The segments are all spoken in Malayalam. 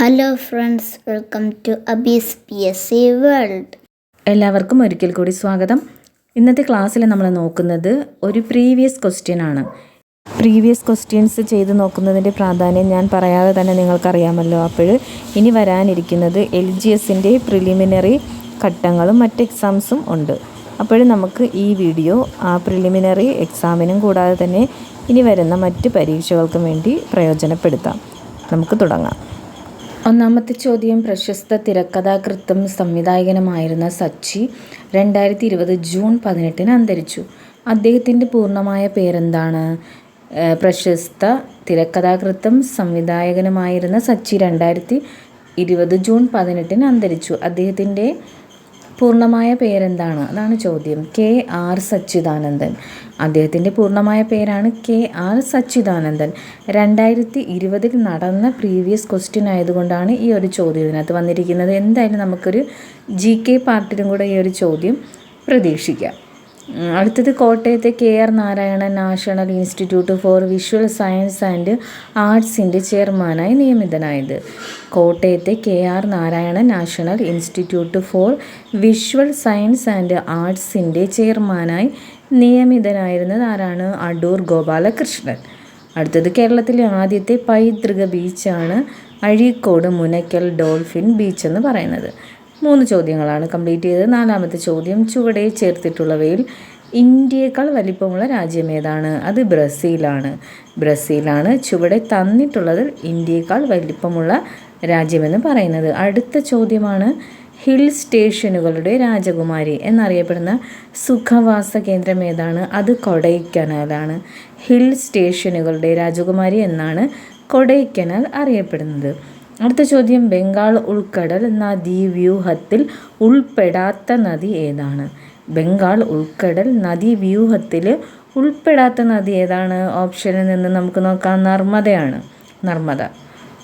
Hello friends welcome to Abees P S C world എല്ലാവർക്കും ഒരിക്കൽ കൂടി സ്വാഗതം. ഇന്നത്തെ ക്ലാസ്സിൽ നമ്മൾ നോക്കുന്നത് ഒരു പ്രീവിയസ് ക്വസ്റ്റ്യൻ ആണ്. പ്രീവിയസ് ക്വസ്റ്റ്യൻസ് ചെയ്ത് നോക്കുന്നതിന്റെ പ്രാധാന്യം ഞാൻ പറയാതെ തന്നെ നിങ്ങൾക്കറിയാമല്ലോ. അപ്പോൾ ഇനി വരാനിരിക്കുന്നത് എൽ ജി എസിന്റെ പ്രിലിമിനറി ഘട്ടങ്ങളും മറ്റ് എക്സാംസും ഉണ്ട്. അപ്പോൾ നമുക്ക് ഈ വീഡിയോ ആ പ്രിലിമിനറി എക്സാമിനും കൂടാതെ തന്നെ ഇനി വരുന്ന മറ്റ് പരീക്ഷകൾക്കും വേണ്ടി പ്രയോജനപ്പെടുത്താം. നമുക്ക് തുടങ്ങാം. ഒന്നാമത്തെ ചോദ്യം പ്രശസ്ത തിരക്കഥാകൃത്തും സംവിധായകനുമായിരുന്ന സച്ചി രണ്ടായിരത്തി ഇരുപത് ജൂൺ പതിനെട്ടിന് അന്തരിച്ചു. അദ്ദേഹത്തിന്റെ പൂർണമായ പേരെന്താണ്? പ്രശസ്ത തിരക്കഥാകൃത്തും സംവിധായകനുമായിരുന്ന സച്ചി രണ്ടായിരത്തി ഇരുപത് ജൂൺ പതിനെട്ടിന് അന്തരിച്ചു. അദ്ദേഹത്തിന്റെ പൂർണമായ പേരെന്താണ്? അതാണ് ചോദ്യം. K R Sachidanandan. അദ്ദേഹത്തിന്റെ പൂർണമായ പേരാണ് കെ ആർ സച്ചിദാനന്ദൻ. രണ്ടായിരത്തി ഇരുപതിൽ നടന്ന പ്രീവിയസ് ക്വസ്റ്റ്യൻ ആയതുകൊണ്ടാണ് ഈ ഒരു ചോദ്യം ഇതിനകത്ത് വന്നിരിക്കുന്നത്. എന്തായാലും നമുക്കൊരു ജി കെ പാർട്ടിലും കൂടെ ഈ ഒരു ചോദ്യം പ്രതീക്ഷിക്കാം. അടുത്തത് കോട്ടയത്തെ K R Narayanan national institute for visual science and ആർട്സിന്റെ ചെയർമാനായി നിയമിതനായത്. കോട്ടയത്തെ K R Narayanan national institute for visual science and ആർട്സിന്റെ ചെയർമാനായി നിയമിതനായിരുന്നത് ആരാണ്? അടൂർ ഗോപാലകൃഷ്ണൻ. അടുത്തത് കേരളത്തിലെ ആദ്യത്തെ പൈതൃക ബീച്ചാണ് അഴീക്കോട് മുനയ്ക്കൽ ഡോൾഫിൻ ബീച്ച് എന്ന് പറയുന്നത്. മൂന്ന് ചോദ്യങ്ങളാണ് കംപ്ലീറ്റ് ചെയ്തത്. നാലാമത്തെ ചോദ്യം ചുവടെ ചേർത്തിട്ടുള്ളവയിൽ ഇന്ത്യയേക്കാൾ വലിപ്പമുള്ള രാജ്യം ഏതാണ്? അത് ബ്രസീലാണ്. ബ്രസീലാണ് ചുവടെ തന്നിട്ടുള്ളതിൽ ഇന്ത്യയേക്കാൾ വലിപ്പമുള്ള രാജ്യമെന്ന് പറയുന്നത്. അടുത്ത ചോദ്യമാണ് ഹിൽ സ്റ്റേഷനുകളുടെ രാജകുമാരി എന്നറിയപ്പെടുന്ന സുഖവാസ കേന്ദ്രം ഏതാണ്? അത് കൊടൈക്കനാലാണ്. ഹിൽ സ്റ്റേഷനുകളുടെ രാജകുമാരി എന്നാണ് കൊടൈക്കനാൽ അറിയപ്പെടുന്നത്. അടുത്ത ചോദ്യം ബംഗാൾ ഉൾക്കടൽ നദീവ്യൂഹത്തിൽ ഉൾപ്പെടാത്ത നദി ഏതാണ്? ബംഗാൾ ഉൾക്കടൽ നദീവ്യൂഹത്തിൽ ഉൾപ്പെടാത്ത നദി ഏതാണ്? ഓപ്ഷനിൽ നിന്ന് നമുക്ക് നോക്കാം. നർമ്മദയാണ്. നർമ്മദ.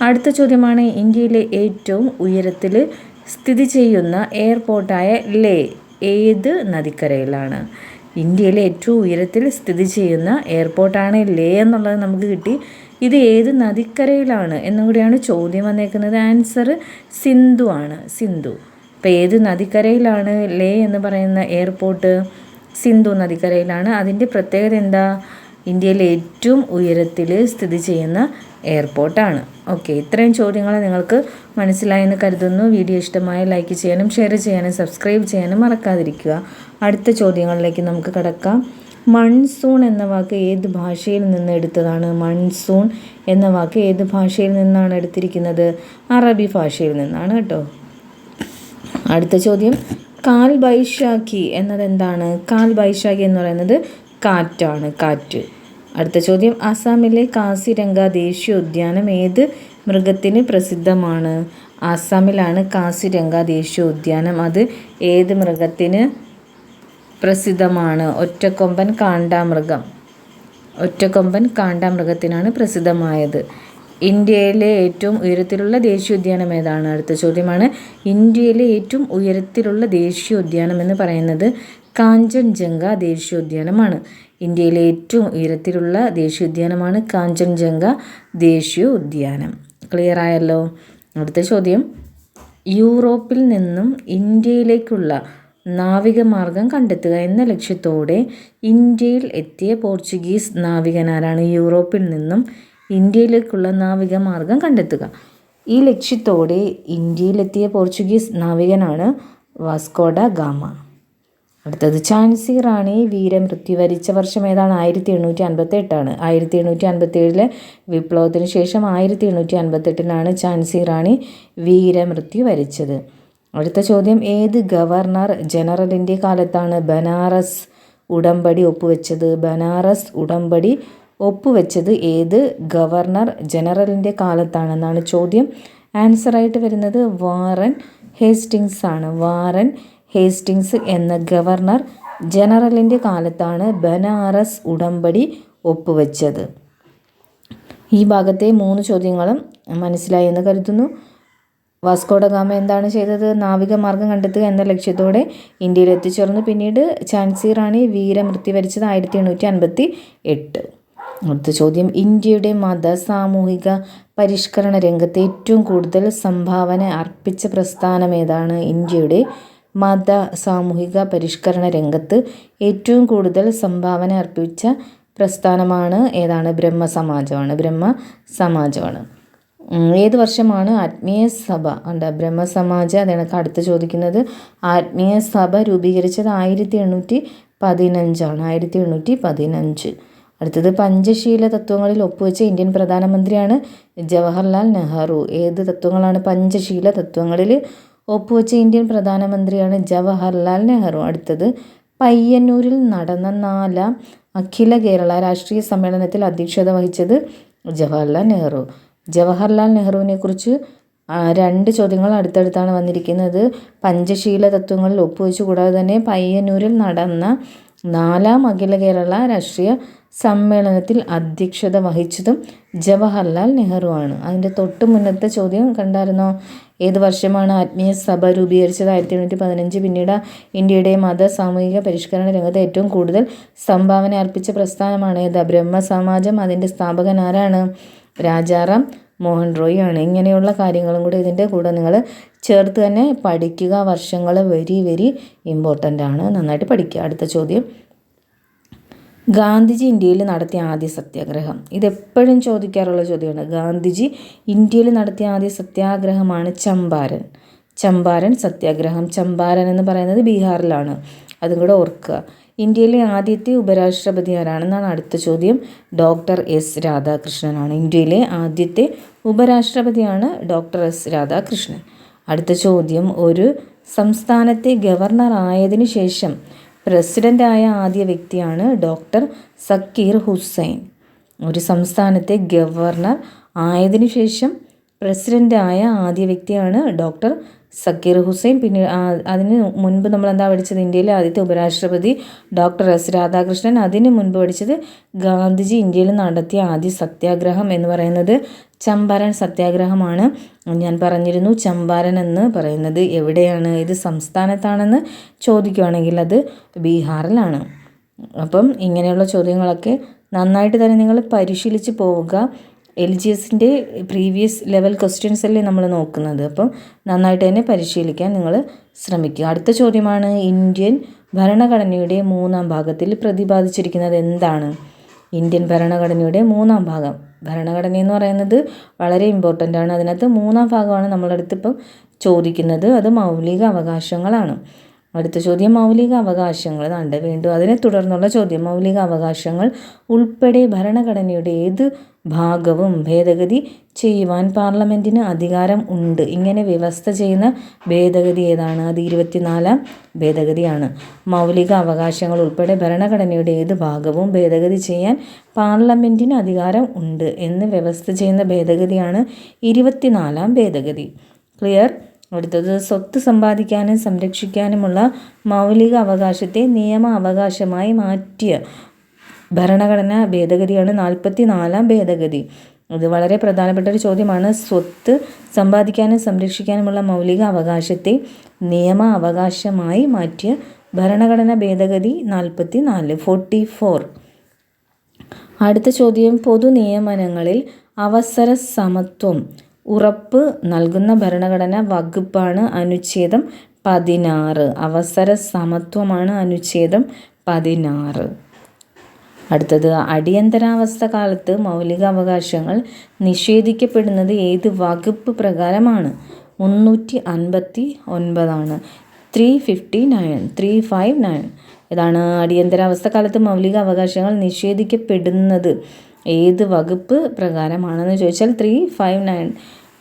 അടുത്ത ചോദ്യമാണ് ഇന്ത്യയിലെ ഏറ്റവും ഉയരത്തിൽ സ്ഥിതി ചെയ്യുന്ന എയർപോർട്ടായ ലേ ഏത് നദിക്കരയിലാണ്? ഇന്ത്യയിലെ ഏറ്റവും ഉയരത്തിൽ സ്ഥിതി ചെയ്യുന്ന എയർപോർട്ടാണ് ലേ എന്നുള്ളത് നമുക്ക് കിട്ടി. ഇത് ഏത് നദിക്കരയിലാണ് എന്നും കൂടിയാണ് ചോദ്യം വന്നേക്കുന്നത്. ആൻസർ സിന്ധു ആണ്. സിന്ധു. അപ്പോൾ ഏത് നദിക്കരയിലാണ് ലേ എന്ന് പറയുന്ന എയർപോർട്ട് സിന്ധു നദിക്കരയിലാണ്. അതിന്റെ പ്രത്യേകത എന്താ? ഇന്ത്യയിലെ ഏറ്റവും ഉയരത്തിൽ സ്ഥിതി ചെയ്യുന്ന എയർപോർട്ടാണ് ഓക്കെ ഇത്രയും ചോദ്യങ്ങൾ നിങ്ങൾക്ക് മനസ്സിലായെന്ന് കരുതുന്നു. വീഡിയോ ഇഷ്ടമായ ലൈക്ക് ചെയ്യാനും ഷെയർ ചെയ്യാനും സബ്സ്ക്രൈബ് ചെയ്യാനും മറക്കാതിരിക്കുക. അടുത്ത ചോദ്യങ്ങളിലേക്ക് നമുക്ക് കടക്കാം. മൺസൂൺ എന്ന വാക്ക് ഏത് ഭാഷയിൽ നിന്ന് എടുത്തതാണ്? മൺസൂൺ എന്ന വാക്ക് ഏത് ഭാഷയിൽ നിന്നാണ് എടുത്തിരിക്കുന്നത്? അറബി ഭാഷയിൽ നിന്നാണ് കേട്ടോ. അടുത്ത ചോദ്യം. കാൽ ബൈശാഖി എന്നത് എന്താണ് കാൽ ബൈശാഖി എന്ന് പറയുന്നത് കാറ്റാണ് കാറ്റ്. അടുത്ത ചോദ്യം. ആസാമിലെ കാസിരംഗ ദേശീയോദ്യാനം ഏത് മൃഗത്തിന് പ്രസിദ്ധമാണ്? ആസാമിലാണ് കാസിരംഗ ദേശീയോദ്യാനം. അത് ഏത് മൃഗത്തിന് പ്രസിദ്ധമാണ്. ഒറ്റക്കൊമ്പൻ കാണ്ടാമൃഗം. ഒറ്റക്കൊമ്പൻ കാണ്ടാമൃഗത്തിനാണ് പ്രസിദ്ധമായത്. ഇന്ത്യയിലെ ഏറ്റവും ഉയരത്തിലുള്ള ദേശീയോദ്യാനം ഏതാണ്? അടുത്ത ചോദ്യമാണ്. ഇന്ത്യയിലെ ഏറ്റവും ഉയരത്തിലുള്ള ദേശീയോദ്യാനം എന്ന് പറയുന്നത് കാഞ്ചൻജംഗ ദേശീയോദ്യാനമാണ്. ഇന്ത്യയിലെ ഏറ്റവും ഉയരത്തിലുള്ള ദേശീയോദ്യാനമാണ് കാഞ്ചൻജംഗ ദേശീയോദ്യാനം. ക്ലിയർ ആയല്ലോ? അടുത്ത ചോദ്യം. യൂറോപ്പിൽ നിന്നും ഇന്ത്യയിലേക്കുള്ള നാവികമാർഗം കണ്ടെത്തുക എന്ന ലക്ഷ്യത്തോടെ ഇന്ത്യയിൽ എത്തിയ പോർച്ചുഗീസ് നാവികനാരാണ് യൂറോപ്പിൽ നിന്നും ഇന്ത്യയിലേക്കുള്ള നാവികമാർഗം കണ്ടെത്തുക. ഈ ലക്ഷ്യത്തോടെ ഇന്ത്യയിലെത്തിയ പോർച്ചുഗീസ് നാവികനാണ് വാസ്കോഡ ഗാമ. അടുത്തത് ഝാൻസി റാണി വീരമൃത്യു വരിച്ച വർഷം ഏതാണ്? ആയിരത്തി എണ്ണൂറ്റി അൻപത്തി എട്ടാണ് ആയിരത്തി എണ്ണൂറ്റി അൻപത്തി ഏഴിലെ വിപ്ലവത്തിന് ശേഷം ആയിരത്തി എണ്ണൂറ്റി അൻപത്തെട്ടിലാണ് ഝാൻസി റാണി വീരമൃത്യു വരിച്ചത് അടുത്ത ചോദ്യം ഏത് ഗവർണർ ജനറലിന്റെ കാലത്താണ് ബനാറസ് ഉടമ്പടി ഒപ്പുവെച്ചത്? ബനാറസ് ഉടമ്പടി ഒപ്പുവെച്ചത് ഏത് ഗവർണർ ജനറലിന്റെ കാലത്താണെന്നാണ് ചോദ്യം. ആൻസർ ആയിട്ട് വരുന്നത് വാറൻ ഹേസ്റ്റിങ്സ് ആണ്. വാറൻ ഹേസ്റ്റിങ്സ് എന്ന ഗവർണർ ജനറലിന്റെ കാലത്താണ് ബനാറസ് ഉടമ്പടി ഒപ്പുവെച്ചത്. ഈ ഭാഗത്തെ മൂന്ന് ചോദ്യങ്ങളും മനസ്സിലായി എന്ന് കരുതുന്നു. വാസ്കോഡ ഗാമ എന്താണ് ചെയ്തത്? നാവിക മാർഗം കണ്ടെത്തുക എന്ന ലക്ഷ്യത്തോടെ ഇന്ത്യയിൽ എത്തിച്ചേർന്നു. പിന്നീട് ഝാൻസി റാണി വീരമൃത്യു വരിച്ചത് ആയിരത്തി എണ്ണൂറ്റി അൻപത്തി എട്ട് അടുത്ത ചോദ്യം. ഇന്ത്യയുടെ മത സാമൂഹിക പരിഷ്കരണ രംഗത്ത് ഏറ്റവും കൂടുതൽ സംഭാവന അർപ്പിച്ച പ്രസ്ഥാനം ഏതാണ്? ഇന്ത്യയുടെ മത സാമൂഹിക പരിഷ്കരണ രംഗത്ത് ഏറ്റവും കൂടുതൽ സംഭാവന അർപ്പിച്ച പ്രസ്ഥാനമാണ് ഏതാണ്? ബ്രഹ്മ സമാജമാണ് ഉം, ഏത് വർഷമാണ് ആത്മീയ സഭ? ഉണ്ട് ബ്രഹ്മസമാജ അതാണ് അടുത്ത് ചോദിക്കുന്നത്. ആത്മീയ സഭ രൂപീകരിച്ചത് ആയിരത്തി എണ്ണൂറ്റി പതിനഞ്ചാണ് ആയിരത്തി എണ്ണൂറ്റി പതിനഞ്ച് അടുത്തത് പഞ്ചശീല തത്വങ്ങളിൽ ഒപ്പുവെച്ച ഇന്ത്യൻ പ്രധാനമന്ത്രിയാണ് ജവഹർലാൽ നെഹ്റു. ഏത് തത്വങ്ങളാണ് പഞ്ചശീല തത്വങ്ങളിൽ ഒപ്പുവെച്ച ഇന്ത്യൻ പ്രധാനമന്ത്രിയാണ് ജവഹർലാൽ നെഹ്റു? അടുത്തത് പയ്യന്നൂരിൽ നടന്ന നാലാം അഖില കേരള രാഷ്ട്രീയ സമ്മേളനത്തിൽ അധ്യക്ഷത വഹിച്ചത് ജവഹർലാൽ നെഹ്റു. ജവഹർലാൽ നെഹ്റുവിനെ കുറിച്ച് രണ്ട് ചോദ്യങ്ങൾ അടുത്തടുത്താണ് വന്നിരിക്കുന്നത്. പഞ്ചശീല തത്വങ്ങളിൽ ഒപ്പുവെച്ചു കൂടാതെ തന്നെ പയ്യന്നൂരിൽ നടന്ന നാലാം അഖില കേരള രാഷ്ട്രീയ സമ്മേളനത്തിൽ അധ്യക്ഷത വഹിച്ചതും ജവഹർലാൽ നെഹ്റു ആണ്. അതിന്റെ തൊട്ട് മുന്നത്തെ ചോദ്യം കണ്ടായിരുന്നോ? ഏത് വർഷമാണ് ആത്മീയ സഭ രൂപീകരിച്ചത്? ആയിരത്തി എണ്ണൂറ്റി പതിനഞ്ച് പിന്നീട് ഇന്ത്യയുടെ മത സാമൂഹിക പരിഷ്കരണ രംഗത്ത് ഏറ്റവും കൂടുതൽ സംഭാവന അർപ്പിച്ച പ്രസ്ഥാനമാണ്. ഏത്? ബ്രഹ്മ സമാജം. അതിന്റെ സ്ഥാപകൻ ആരാണ്? രാജാറാം മോഹൻ റോയ് ആണ്. ഇങ്ങനെയുള്ള കാര്യങ്ങളും കൂടെ ഇതിന്റെ കൂടെ നിങ്ങൾ ചേർത്ത് തന്നെ പഠിക്കുക. വർഷങ്ങൾ വെരി വെരി ഇമ്പോർട്ടന്റ് ആണ്. നന്നായിട്ട് പഠിക്കുക. അടുത്ത ചോദ്യം. ഗാന്ധിജി ഇന്ത്യയിൽ നടത്തിയ ആദ്യ സത്യാഗ്രഹം. ഇതെപ്പോഴും ചോദിക്കാറുള്ള ചോദ്യമാണ്. ഗാന്ധിജി ഇന്ത്യയിൽ നടത്തിയ ആദ്യ സത്യാഗ്രഹമാണ് ചമ്പാരൻ. ചമ്പാരൻ സത്യാഗ്രഹം. ചമ്പാരൻ എന്ന് പറയുന്നത് ബീഹാറിലാണ്. അതും കൂടെ ഓർക്കുക. ഇന്ത്യയിലെ ആദ്യത്തെ ഉപരാഷ്ട്രപതി ആരാണെന്നാണ് അടുത്ത ചോദ്യം. ഡോക്ടർ എസ് രാധാകൃഷ്ണനാണ്. ഇന്ത്യയിലെ ആദ്യത്തെ ഉപരാഷ്ട്രപതിയാണ് ഡോക്ടർ എസ് രാധാകൃഷ്ണൻ. അടുത്ത ചോദ്യം. ഒരു സംസ്ഥാനത്തെ ഗവർണർ ആയതിനു ശേഷം പ്രസിഡന്റായ ആദ്യ വ്യക്തിയാണ് ഡോക്ടർ സക്കീർ ഹുസൈൻ. ഒരു സംസ്ഥാനത്തെ ഗവർണർ ആയതിനു ശേഷം പ്രസിഡന്റായ ആദ്യ വ്യക്തിയാണ് ഡോക്ടർ സക്കീർ ഹുസൈൻ. പിന്നെ അതിന് മുൻപ് നമ്മൾ എന്താ പഠിച്ചത്? ഇന്ത്യയിലെ ആദ്യത്തെ ഉപരാഷ്ട്രപതി ഡോക്ടർ എസ് രാധാകൃഷ്ണൻ. അതിന് മുൻപ് പഠിച്ചത് ഗാന്ധിജി ഇന്ത്യയിൽ നടത്തിയ ആദ്യ സത്യാഗ്രഹം എന്ന് പറയുന്നത് ചമ്പാരൻ സത്യാഗ്രഹമാണ്. ഞാൻ പറഞ്ഞിരുന്നു ചമ്പാരൻ എന്ന് പറയുന്നത് എവിടെയാണ്? ഇത് സംസ്ഥാനത്താണെന്ന് ചോദിക്കുകയാണെങ്കിൽ അത് ബീഹാറിലാണ്. അപ്പം ഇങ്ങനെയുള്ള ചോദ്യങ്ങളൊക്കെ നന്നായിട്ട് തന്നെ നിങ്ങൾ പരിശീലിച്ച് പോവുക. എൽ ജി എസിന്റെ പ്രീവിയസ് ലെവൽ ക്വസ്റ്റ്യൻസ് അല്ലേ നമ്മൾ നോക്കുന്നത്. അപ്പം നന്നായിട്ട് തന്നെ പരിശീലിക്കാൻ നിങ്ങൾ ശ്രമിക്കുക. അടുത്ത ചോദ്യമാണ് ഇന്ത്യൻ ഭരണഘടനയുടെ മൂന്നാം ഭാഗത്തിൽ പ്രതിപാദിച്ചിരിക്കുന്നത് എന്താണ്? ഇന്ത്യൻ ഭരണഘടനയുടെ മൂന്നാം ഭാഗം. ഭരണഘടന എന്ന് പറയുന്നത് വളരെ ഇമ്പോർട്ടന്റ് ആണ്. അതിനകത്ത് മൂന്നാം ഭാഗമാണ് നമ്മളടുത്ത് ഇപ്പം ചോദിക്കുന്നത്. അത് മൗലിക അവകാശങ്ങളാണ്. അടുത്ത ചോദ്യം മൗലിക അവകാശങ്ങൾ കണ്ട് വീണ്ടും. അതിനെ തുടർന്നുള്ള ചോദ്യം മൗലിക അവകാശങ്ങൾ ഉൾപ്പെടെ ഭരണഘടനയുടെ ഏത് ഭാഗവും ഭേദഗതി ചെയ്യുവാൻ പാർലമെന്റിന് അധികാരം ഉണ്ട്. ഇങ്ങനെ വ്യവസ്ഥ ചെയ്യുന്ന ഭേദഗതി ഏതാണ്? അത് ഇരുപത്തിനാലാം ഭേദഗതിയാണ്. മൗലിക അവകാശങ്ങൾ ഉൾപ്പെടെ ഭരണഘടനയുടെ ഏത് ഭാഗവും ഭേദഗതി ചെയ്യാൻ പാർലമെന്റിന് അധികാരം ഉണ്ട് എന്ന് വ്യവസ്ഥ ചെയ്യുന്ന ഭേദഗതിയാണ് ഇരുപത്തിനാലാം ഭേദഗതി. ക്ലിയർ? അടുത്തത് സ്വത്ത് സമ്പാദിക്കാനും സംരക്ഷിക്കാനുമുള്ള മൗലിക അവകാശത്തെ നിയമ അവകാശമായി മാറ്റിയ ഭരണഘടനാ ഭേദഗതിയാണ് നാൽപ്പത്തി നാലാം ഭേദഗതി. അത് വളരെ പ്രധാനപ്പെട്ട ഒരു ചോദ്യമാണ്. സ്വത്ത് സമ്പാദിക്കാനും സംരക്ഷിക്കാനുമുള്ള മൗലിക അവകാശത്തെ നിയമ അവകാശമായി മാറ്റിയ ഭരണഘടന ഭേദഗതി നാൽപ്പത്തി നാല് ഫോർട്ടി ഫോർ. അടുത്ത ചോദ്യം. പൊതു നിയമനങ്ങളിൽ അവസര സമത്വം ഉറപ്പ് നൽകുന്ന ഭരണഘടന വകുപ്പാണ് അനുച്ഛേദം പതിനാറ്. അവസര സമത്വമാണ് അനുച്ഛേദം പതിനാറ്. അടുത്തത് അടിയന്തരാവസ്ഥ കാലത്ത് മൗലിക അവകാശങ്ങൾ നിഷേധിക്കപ്പെടുന്നത് ഏത് വകുപ്പ് പ്രകാരമാണ്? മുന്നൂറ്റി അൻപത്തി ഒൻപതാണ് three fifty nine three five nine. ഇതാണ് അടിയന്തരാവസ്ഥ കാലത്ത് മൗലിക അവകാശങ്ങൾ നിഷേധിക്കപ്പെടുന്നത്. ഏത് വകുപ്പ് പ്രകാരമാണെന്ന് ചോദിച്ചാൽ ത്രീ ഫൈവ് നയൻ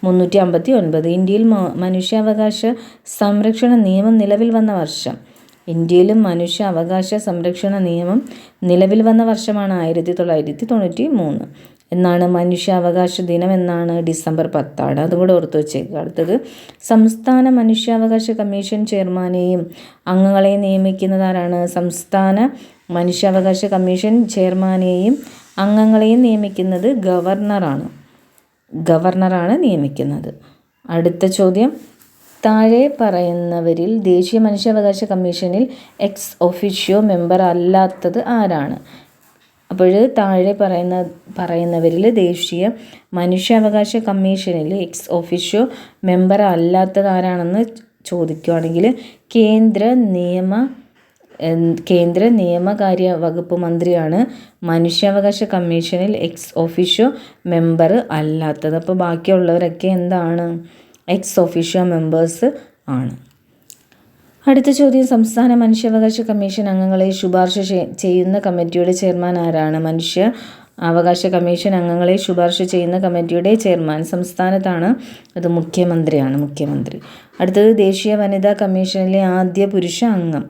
മുന്നൂറ്റി അമ്പത്തി ഒൻപത് ഇന്ത്യയിൽ മനുഷ്യാവകാശ സംരക്ഷണ നിയമം നിലവിൽ വന്ന വർഷം. ഇന്ത്യയിലും മനുഷ്യ അവകാശ സംരക്ഷണ നിയമം നിലവിൽ വന്ന വർഷമാണ് ആയിരത്തി തൊള്ളായിരത്തി തൊണ്ണൂറ്റി മൂന്ന് എന്നാണ് മനുഷ്യാവകാശ ദിനം എന്നാണ് ഡിസംബർ പത്താണ്. അതും കൂടെ ഓർത്ത് വെച്ചേക്കുക അടുത്തത് സംസ്ഥാന മനുഷ്യാവകാശ കമ്മീഷൻ ചെയർമാനെയും അംഗങ്ങളെയും നിയമിക്കുന്നതാരാണ് സംസ്ഥാന മനുഷ്യാവകാശ കമ്മീഷൻ ചെയർമാനെയും അംഗങ്ങളെയും നിയമിക്കുന്നത് ഗവർണറാണ്. ഗവർണറാണ് നിയമിക്കുന്നത്. അടുത്ത ചോദ്യം താഴെ പറയുന്നവരിൽ ദേശീയ മനുഷ്യാവകാശ കമ്മീഷനിൽ എക്സ് ഒഫീഷ്യോ മെമ്പർ അല്ലാത്തത് ആരാണ്? അപ്പോൾ താഴെ പറയുന്ന പറയുന്നവരിൽ ദേശീയ മനുഷ്യാവകാശ കമ്മീഷനിൽ എക്സ് ഒഫീഷ്യോ മെമ്പർ അല്ലാത്തത് ആരാണെന്ന് ചോദിക്കുകയാണെങ്കിൽ കേന്ദ്ര നിയമ കേന്ദ്ര നിയമകാര്യ വകുപ്പ് മന്ത്രിയാണ് മനുഷ്യാവകാശ കമ്മീഷനിൽ എക്സ് ഒഫീഷ്യോ മെമ്പർ അല്ലാത്തത്. അപ്പോൾ ബാക്കിയുള്ളവരൊക്കെ എന്താണ്? എക്സ് ഒഫീഷ്യോ മെമ്പേഴ്സ് ആണ്. അടുത്ത ചോദ്യം സംസ്ഥാന മനുഷ്യാവകാശ കമ്മീഷൻ അംഗങ്ങളെ ശുപാർശ ചെയ്യുന്ന കമ്മിറ്റിയുടെ ചെയർമാൻ ആരാണ്? മനുഷ്യ അവകാശ കമ്മീഷൻ അംഗങ്ങളെ ശുപാർശ ചെയ്യുന്ന കമ്മിറ്റിയുടെ ചെയർമാൻ സംസ്ഥാനത്താണ്. അത് മുഖ്യമന്ത്രിയാണ് മുഖ്യമന്ത്രി. അടുത്തത് ദേശീയ വനിതാ കമ്മീഷനിലെ ആദ്യ പുരുഷ അംഗം.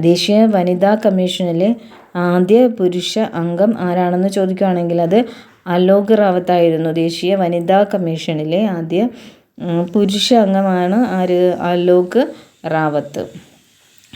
ദേശീയ വനിതാ കമ്മീഷനിലെ ആദ്യ പുരുഷ അംഗം ആരാണെന്ന് ചോദിക്കുകയാണെങ്കിൽ അത് അലോക് റാവത്തായിരുന്നു. ദേശീയ വനിതാ കമ്മീഷനിലെ ആദ്യ പുരുഷ അംഗമാണ് ആര്? അലോക് റാവത്ത്.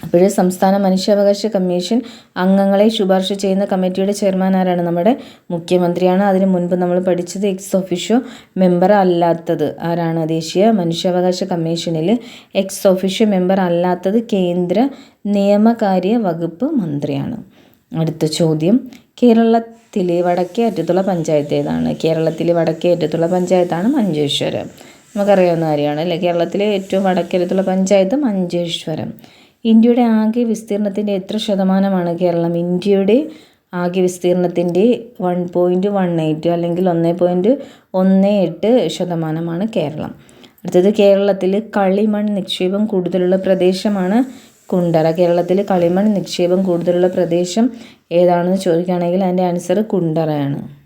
അപ്പോഴേ സംസ്ഥാന മനുഷ്യാവകാശ കമ്മീഷൻ അംഗങ്ങളെ ശുപാർശ ചെയ്യുന്ന കമ്മിറ്റിയുടെ ചെയർമാൻ ആരാണ്? നമ്മുടെ മുഖ്യമന്ത്രിയാണ്. അതിന് മുൻപ് നമ്മൾ പഠിച്ചത് എക്സ് ഓഫീഷ്യോ മെമ്പർ അല്ലാത്തത് ആരാണ്? ദേശീയ മനുഷ്യാവകാശ കമ്മീഷനിൽ എക്സ് ഓഫീഷ്യോ മെമ്പർ അല്ലാത്തത് കേന്ദ്ര നിയമകാര്യ വകുപ്പ് മന്ത്രിയാണ്. അടുത്ത ചോദ്യം. കേരളത്തിലെ വടക്കേ അറ്റത്തുള്ള പഞ്ചായത്ത് ഏതാണ്? കേരളത്തിലെ വടക്കേ അറ്റത്തുള്ള പഞ്ചായത്താണ് മഞ്ചേശ്വരം. നമുക്കറിയാവുന്ന കാര്യമാണ് അല്ലേ? കേരളത്തിലെ ഏറ്റവും വടക്കരത്തുള്ള പഞ്ചായത്ത് മഞ്ചേശ്വരം. ഇന്ത്യയുടെ ആകെ വിസ്തീർണത്തിന്റെ എത്ര ശതമാനമാണ് കേരളം? ഇന്ത്യയുടെ ആകെ വിസ്തീർണത്തിന്റെ വൺ പോയിന്റ് വൺ എയ്റ്റ് അല്ലെങ്കിൽ ഒന്ന് പോയിന്റ് ഒന്ന് എട്ട് ശതമാനമാണ് കേരളം. അടുത്തത് കേരളത്തിൽ കളിമൺ നിക്ഷേപം കൂടുതലുള്ള പ്രദേശമാണ് കുണ്ടറ. കേരളത്തിൽ കളിമൺ നിക്ഷേപം കൂടുതലുള്ള പ്രദേശം ഏതാണെന്ന് ചോദിക്കുകയാണെങ്കിൽ അതിന്റെ ആൻസർ കുണ്ടറയാണ്.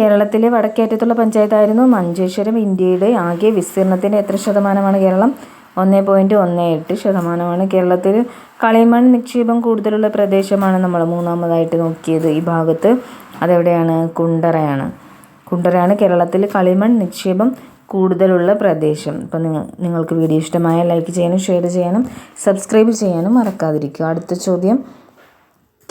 കേരളത്തിലെ വടക്കേറ്റത്തുള്ള പഞ്ചായത്തായിരുന്നു മഞ്ചേശ്വരം. ഇന്ത്യയുടെ ആകെ വിസ്തീർണത്തിന്റെ എത്ര ശതമാനമാണ് കേരളം? ഒന്ന് പോയിന്റ് ഒന്ന് എട്ട് ശതമാനമാണ്. കേരളത്തിൽ കളിമൺ നിക്ഷേപം കൂടുതലുള്ള പ്രദേശമാണ് നമ്മൾ മൂന്നാമതായിട്ട് നോക്കിയത്. ഈ ഭാഗത്ത് അതെവിടെയാണ്? കുണ്ടറയാണ്. കുണ്ടറയാണ് കേരളത്തിൽ കളിമൺ നിക്ഷേപം കൂടുതലുള്ള പ്രദേശം. അപ്പോൾ നിങ്ങൾ നിങ്ങൾക്ക് വീഡിയോ ഇഷ്ടമായ ലൈക്ക് ചെയ്യാനും ഷെയർ ചെയ്യാനും സബ്സ്ക്രൈബ് ചെയ്യാനും മറക്കാതിരിക്കുക. അടുത്ത ചോദ്യം.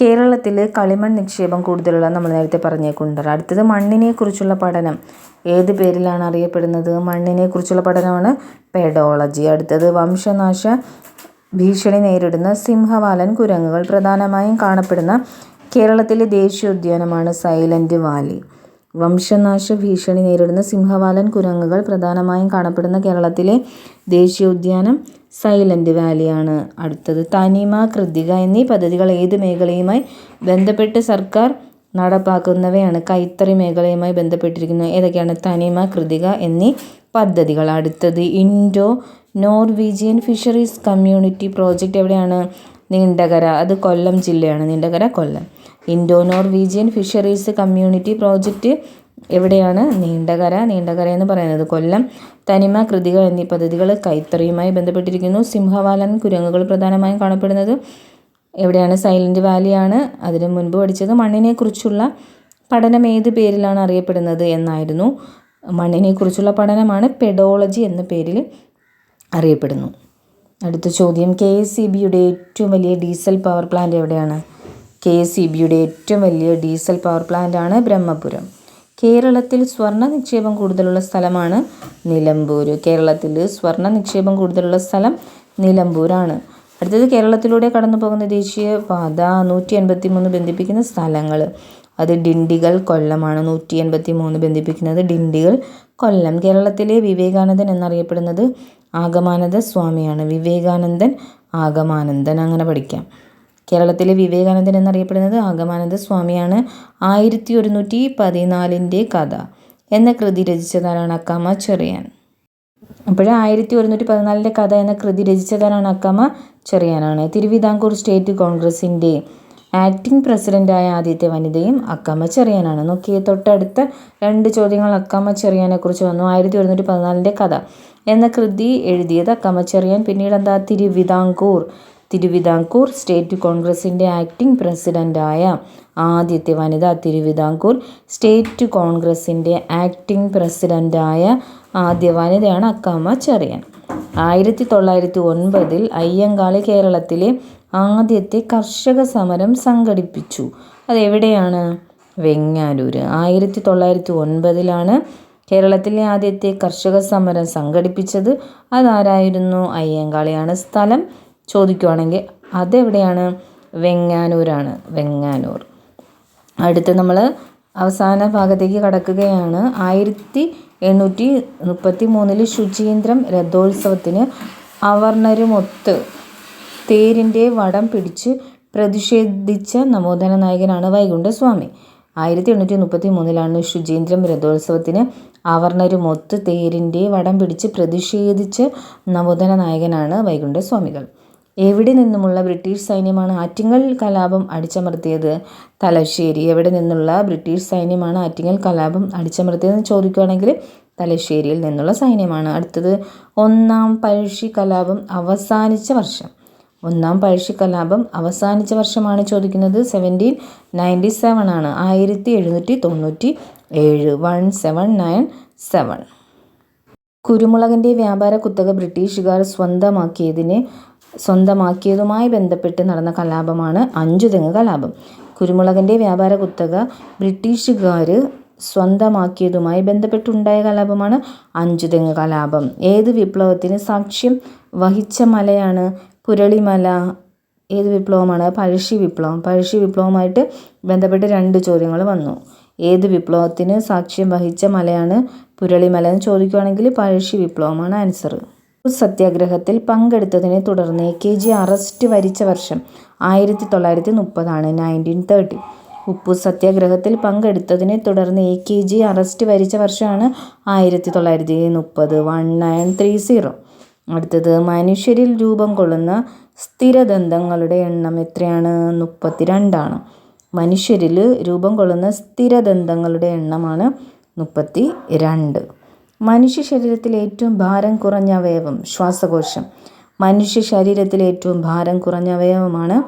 കേരളത്തിൽ കളിമൺ നിക്ഷേപം കൂടുതലുള്ള നമ്മൾ നേരത്തെ പറഞ്ഞ കുണ്ടറ അടുത്തത് മണ്ണിനെ കുറിച്ചുള്ള പഠനം. ഏത് പേരിലാണ് അറിയപ്പെടുന്നത്? മണ്ണിനെ കുറിച്ചുള്ള പഠനമാണ് പെഡോളജി. അടുത്തത് വംശനാശ ഭീഷണി നേരിടുന്ന സിംഹവാലൻ കുരങ്ങുകൾ. പ്രധാനമായും കാണപ്പെടുന്ന കേരളത്തിലെ ദേശീയോദ്യാനമാണ് സൈലന്റ് വാലി. വംശനാശ ഭീഷണി നേരിടുന്ന സിംഹവാലൻ കുരങ്ങുകൾ പ്രധാനമായും കാണപ്പെടുന്ന കേരളത്തിലെ ദേശീയോദ്യാനം സൈലന്റ് വാലിയാണ്. അടുത്തത് തനിമ കൃതിക എന്നീ പദ്ധതികൾ ഏത് മേഖലയുമായി ബന്ധപ്പെട്ട് സർക്കാർ നടപ്പാക്കുന്നവയാണ് കൈത്തറി മേഖലയുമായി ബന്ധപ്പെട്ടിരിക്കുന്നത്? ഏതൊക്കെയാണ് തനിമ കൃതിക എന്നീ പദ്ധതികൾ? അടുത്തത് Indo Norwegian fisheries community project എവിടെയാണ്? നീണ്ടകര. അത് കൊല്ലം ജില്ലയാണ്. Neendakara Kollam. Indo Norwegian fisheries community project എവിടെയാണ്? നീണ്ടകര. നീണ്ടകര എന്ന് പറയുന്നത് കൊല്ലം. തനിമ കൃതികൾ എന്നീ പദ്ധതികൾ കൈത്തറിയുമായി ബന്ധപ്പെട്ടിരിക്കുന്നു. സിംഹവാലൻ കുരങ്ങുകൾ പ്രധാനമായും കാണപ്പെടുന്നത് എവിടെയാണ്? സൈലന്റ് വാലിയാണ് അതിന് മുൻപ് പഠിച്ചത് മണ്ണിനെക്കുറിച്ചുള്ള പഠനം ഏത് പേരിലാണ് അറിയപ്പെടുന്നത് എന്നായിരുന്നു. മണ്ണിനെക്കുറിച്ചുള്ള പഠനമാണ് പെഡോളജി എന്ന പേരിൽ അറിയപ്പെടുന്നു. അടുത്ത ചോദ്യം. കെ എസ് സി ബിയുടെ ഏറ്റവും വലിയ ഡീസൽ പവർ പ്ലാന്റ് എവിടെയാണ്? കെ എസ് ഇ ബിയുടെ ഏറ്റവും വലിയ ഡീസൽ പവർ പ്ലാന്റാണ് ബ്രഹ്മപുരം. കേരളത്തിൽ സ്വർണ നിക്ഷേപം കൂടുതലുള്ള സ്ഥലമാണ് നിലമ്പൂർ കേരളത്തിൽ സ്വർണ നിക്ഷേപം കൂടുതലുള്ള സ്ഥലം നിലമ്പൂരാണ്. അടുത്തത് കേരളത്തിലൂടെ കടന്നു പോകുന്ന ദേശീയ പാത നൂറ്റി എൺപത്തി മൂന്ന് ബന്ധിപ്പിക്കുന്ന സ്ഥലങ്ങൾ അത് ഡിണ്ടികൾ കൊല്ലമാണ് നൂറ്റി എൺപത്തി മൂന്ന് ബന്ധിപ്പിക്കുന്നത് ഡിണ്ടികൾ കൊല്ലം. കേരളത്തിലെ വിവേകാനന്ദൻ എന്നറിയപ്പെടുന്നത് ആഗമാനന്ദ സ്വാമിയാണ്. വിവേകാനന്ദൻ ആഗമാനന്ദൻ. അങ്ങനെ പഠിക്കാം. കേരളത്തിലെ വിവേകാനന്ദൻ എന്നറിയപ്പെടുന്നത് ആഗമാനന്ദ സ്വാമിയാണ്. ആയിരത്തി ഒരുന്നൂറ്റി പതിനാലിന്റെ കഥ. എന്ന കൃതി രചിച്ചതാരാണ് അക്കാമ ചെറിയാൻ. അപ്പോൾ ആയിരത്തി ഒരുന്നൂറ്റി പതിനാലിന്റെ കഥ എന്ന കൃതി രചിച്ചതാരാണ് അക്കാമ ചെറിയാനാണ്. തിരുവിതാംകൂർ സ്റ്റേറ്റ് കോൺഗ്രസിന്റെ ആക്ടിംഗ് പ്രസിഡന്റായ ആദ്യത്തെ വനിതയും അക്കാമ ചെറിയാനാണ്. നോക്കിയേ തൊട്ടടുത്ത രണ്ട് ചോദ്യങ്ങൾ അക്കാമ ചെറിയാനെക്കുറിച്ച് വന്നു. ആയിരത്തി ഒരുന്നൂറ്റി പതിനാലിന്റെ കഥ എന്ന കൃതി എഴുതിയത് അക്കാമ ചെറിയാൻ. പിന്നീട് എന്താ തിരുവിതാംകൂർ. തിരുവിതാംകൂർ സ്റ്റേറ്റ് കോൺഗ്രസിന്റെ ആക്ടിംഗ് പ്രസിഡന്റായ ആദ്യത്തെ വനിത തിരുവിതാംകൂർ സ്റ്റേറ്റ് കോൺഗ്രസിന്റെ ആക്ടിംഗ് പ്രസിഡന്റായ ആദ്യ വനിതയാണ് അക്കാമ ചെറിയാൻ. ആയിരത്തി തൊള്ളായിരത്തി ഒൻപതിൽ അയ്യങ്കാളി കേരളത്തിലെ ആദ്യത്തെ കർഷക സമരം സംഘടിപ്പിച്ചു. അതെവിടെയാണ്? വെങ്ങാനൂർ ആയിരത്തി തൊള്ളായിരത്തി ഒൻപതിലാണ് കേരളത്തിലെ ആദ്യത്തെ കർഷക സമരം സംഘടിപ്പിച്ചത്. അതാരായിരുന്നു? അയ്യങ്കാളിയാണ് സ്ഥലം. ചോദിക്കുവാണെങ്കിൽ അതെവിടെയാണ്? വെങ്ങാനൂരാണ്. വെങ്ങാനൂർ. അടുത്ത് നമ്മൾ അവസാന ഭാഗത്തേക്ക് കടക്കുകയാണ്. ആയിരത്തി എണ്ണൂറ്റി മുപ്പത്തി മൂന്നിൽ ശുചീന്ദ്രം രഥോത്സവത്തിന് അവർണരുമൊത്ത് തേരിന്റെ വടം പിടിച്ച് പ്രതിഷേധിച്ച നവോത്ഥാന നായകനാണ് വൈകുണ്ഠസ്വാമി. ആയിരത്തി എണ്ണൂറ്റി മുപ്പത്തി മൂന്നിലാണ് ശുചീന്ദ്രം രഥോത്സവത്തിന് അവർണരുമൊത്ത് തേരിന്റെ വടം പിടിച്ച് പ്രതിഷേധിച്ച നവോത്ഥാന നായകനാണ് വൈകുണ്ഠസ്വാമികൾ. എവിടെ നിന്നുമുള്ള ബ്രിട്ടീഷ് സൈന്യമാണ് ആറ്റിങ്ങൽ കലാപം അടിച്ചമർത്തിയത്? തലശ്ശേരി. എവിടെ നിന്നുള്ള ബ്രിട്ടീഷ് സൈന്യമാണ് ആറ്റിങ്ങൽ കലാപം അടിച്ചമർത്തിയതെന്ന് ചോദിക്കുകയാണെങ്കിൽ തലശ്ശേരിയിൽ നിന്നുള്ള സൈന്യമാണ്. അടുത്തത് ഒന്നാം പഴശ്ശി കലാപം അവസാനിച്ച വർഷം. ഒന്നാം പഴശ്ശി കലാപം അവസാനിച്ച വർഷമാണ് ചോദിക്കുന്നത്. സെവന്റീൻ നയന്റി സെവൻ ആണ്. ആയിരത്തി എഴുന്നൂറ്റി തൊണ്ണൂറ്റി ഏഴ് വൺ സെവൻ നയൻ സെവൻ കുരുമുളകിന്റെ വ്യാപാര കുത്തക ബ്രിട്ടീഷുകാർ സ്വന്തമാക്കിയതിന് സ്വന്തമാക്കിയതുമായി ബന്ധപ്പെട്ട് നടന്ന കലാപമാണ് അഞ്ചുതെങ്ങ് കലാപം. കുരുമുളകിന്റെ വ്യാപാര കുത്തക ബ്രിട്ടീഷുകാർ സ്വന്തമാക്കിയതുമായി ബന്ധപ്പെട്ടുണ്ടായ കലാപമാണ് അഞ്ചുതെങ്ങ് കലാപം. ഏത് വിപ്ലവത്തിന് സാക്ഷ്യം വഹിച്ച മലയാണ് പുരളിമല? ഏത് വിപ്ലവമാണ്? പഴശ്ശി വിപ്ലവം. പഴശ്ശി വിപ്ലവമായിട്ട് ബന്ധപ്പെട്ട് രണ്ട് ചോദ്യങ്ങൾ വന്നു. ഏത് വിപ്ലവത്തിന് സാക്ഷ്യം വഹിച്ച മലയാണ് പുരളിമല എന്ന് ചോദിക്കുകയാണെങ്കിൽ പഴശ്ശി വിപ്ലവമാണ് ആൻസർ സത്യാഗ്രഹത്തിൽ പങ്കെടുത്തതിനെ തുടർന്ന് എ കെ ജി അറസ്റ്റ് വരിച്ച വർഷം ആയിരത്തി തൊള്ളായിരത്തി മുപ്പതാണ് നയന്റീൻ തേർട്ടി ഉപ്പു സത്യാഗ്രഹത്തിൽ പങ്കെടുത്തതിനെ തുടർന്ന് എ കെ ജി അറസ്റ്റ് വരിച്ച വർഷമാണ് ആയിരത്തി തൊള്ളായിരത്തി മുപ്പത് വൺ നയൻ ത്രീ സീറോ അടുത്തത് മനുഷ്യരിൽ രൂപം കൊള്ളുന്ന സ്ഥിരദന്തങ്ങളുടെ എണ്ണം എത്രയാണ്? മുപ്പത്തി രണ്ടാണ് മനുഷ്യരിൽ രൂപം കൊള്ളുന്ന സ്ഥിരദന്തങ്ങളുടെ എണ്ണമാണ് മുപ്പത്തി രണ്ട് മനുഷ്യ ശരീരത്തിലെ ഏറ്റവും ഭാരം കുറഞ്ഞ അവയവം ശ്വാസകോശം. മനുഷ്യ ശരീരത്തിലെ ഏറ്റവും ഭാരം കുറഞ്ഞ അവയവമാണ്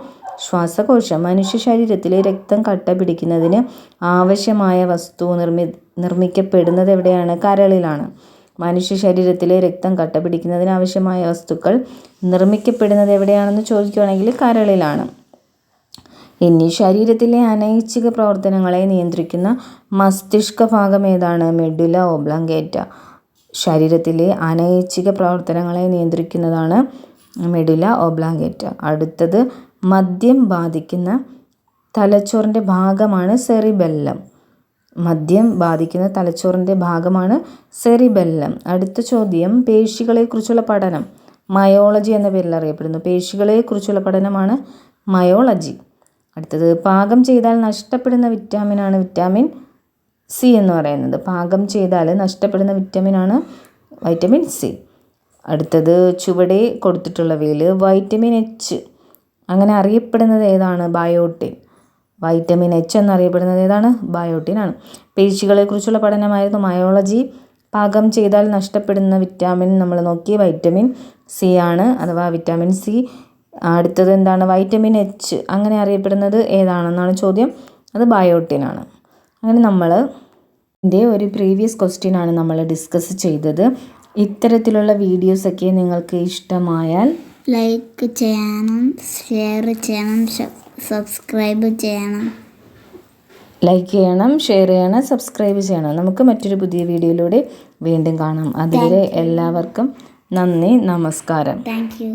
ശ്വാസകോശം. മനുഷ്യ ശരീരത്തിലെ രക്തം കട്ട പിടിക്കുന്നതിന് ആവശ്യമായ വസ്തു നിർമ്മി നിർമ്മിക്കപ്പെടുന്നത് എവിടെയാണ്? കരളിലാണ്. മനുഷ്യ ശരീരത്തിലെ രക്തം കട്ട പിടിക്കുന്നതിന് ആവശ്യമായ വസ്തുക്കൾ നിർമ്മിക്കപ്പെടുന്നത് എവിടെയാണെന്ന് ചോദിക്കുകയാണെങ്കിൽ കരളിലാണ്. ഇനി ശരീരത്തിലെ അനൈച്ഛിക പ്രവർത്തനങ്ങളെ നിയന്ത്രിക്കുന്ന മസ്തിഷ്ക ഭാഗം ഏതാണ്? മെഡുല ഓബ്ലങ്കേറ്റ ശരീരത്തിലെ അനൈച്ഛിക പ്രവർത്തനങ്ങളെ നിയന്ത്രിക്കുന്നതാണ് മെഡുല ഓബ്ലാങ്കേറ്റ അടുത്തത് മദ്യം ബാധിക്കുന്ന തലച്ചോറിന്റെ ഭാഗമാണ് സെറിബെല്ലം മദ്യം ബാധിക്കുന്ന തലച്ചോറിന്റെ ഭാഗമാണ് സെറിബെല്ലം അടുത്ത ചോദ്യം പേശികളെക്കുറിച്ചുള്ള പഠനം. മയോളജി എന്ന പേരിൽ അറിയപ്പെടുന്നു. പേശികളെക്കുറിച്ചുള്ള പഠനമാണ് മയോളജി അടുത്തത് പാകം ചെയ്താൽ നഷ്ടപ്പെടുന്ന വിറ്റാമിനാണ് വിറ്റാമിൻ സി എന്ന് പറയുന്നത്. പാകം ചെയ്താൽ നഷ്ടപ്പെടുന്ന വിറ്റാമിനാണ് വൈറ്റമിൻ സി അടുത്തത് ചുവടെ കൊടുത്തിട്ടുള്ളവയിൽ വൈറ്റമിൻ എച്ച് അങ്ങനെ അറിയപ്പെടുന്നത് ഏതാണ്? ബയോട്ടിൻ വൈറ്റമിൻ എച്ച് എന്നറിയപ്പെടുന്നത് ഏതാണ്? ബയോട്ടിൻ ആണ്. പേശികളെക്കുറിച്ചുള്ള പഠനമായിരുന്നു. മയോളജി പാകം ചെയ്താൽ നഷ്ടപ്പെടുന്ന വിറ്റാമിൻ നമ്മൾ നോക്കി വൈറ്റമിൻ സി ആണ്. അഥവാ വിറ്റാമിൻ സി അടുത്തത് എന്താണ്? വൈറ്റമിൻ എച്ച് അങ്ങനെ അറിയപ്പെടുന്നത് ഏതാണെന്നാണ് ചോദ്യം. അത് ബയോട്ടിൻ ആണ്. അങ്ങനെ നമ്മൾ ഇതിന്റെ ഒരു പ്രീവിയസ് ക്വസ്റ്റ്യൻ ആണ് നമ്മൾ ഡിസ്കസ് ചെയ്തത്. ഇത്തരത്തിലുള്ള വീഡിയോസൊക്കെ നിങ്ങൾക്ക് ഇഷ്ടമായാൽ ലൈക്ക് ചെയ്യണം ഷെയർ ചെയ്യണം സബ്സ്ക്രൈബ് ചെയ്യണം. ലൈക്ക് ചെയ്യണം ഷെയർ ചെയ്യണം സബ്സ്ക്രൈബ് ചെയ്യണം. നമുക്ക് മറ്റൊരു പുതിയ വീഡിയോയിലൂടെ വീണ്ടും കാണാം. അതുവരെ എല്ലാവർക്കും നന്ദി നമസ്കാരം. Thank you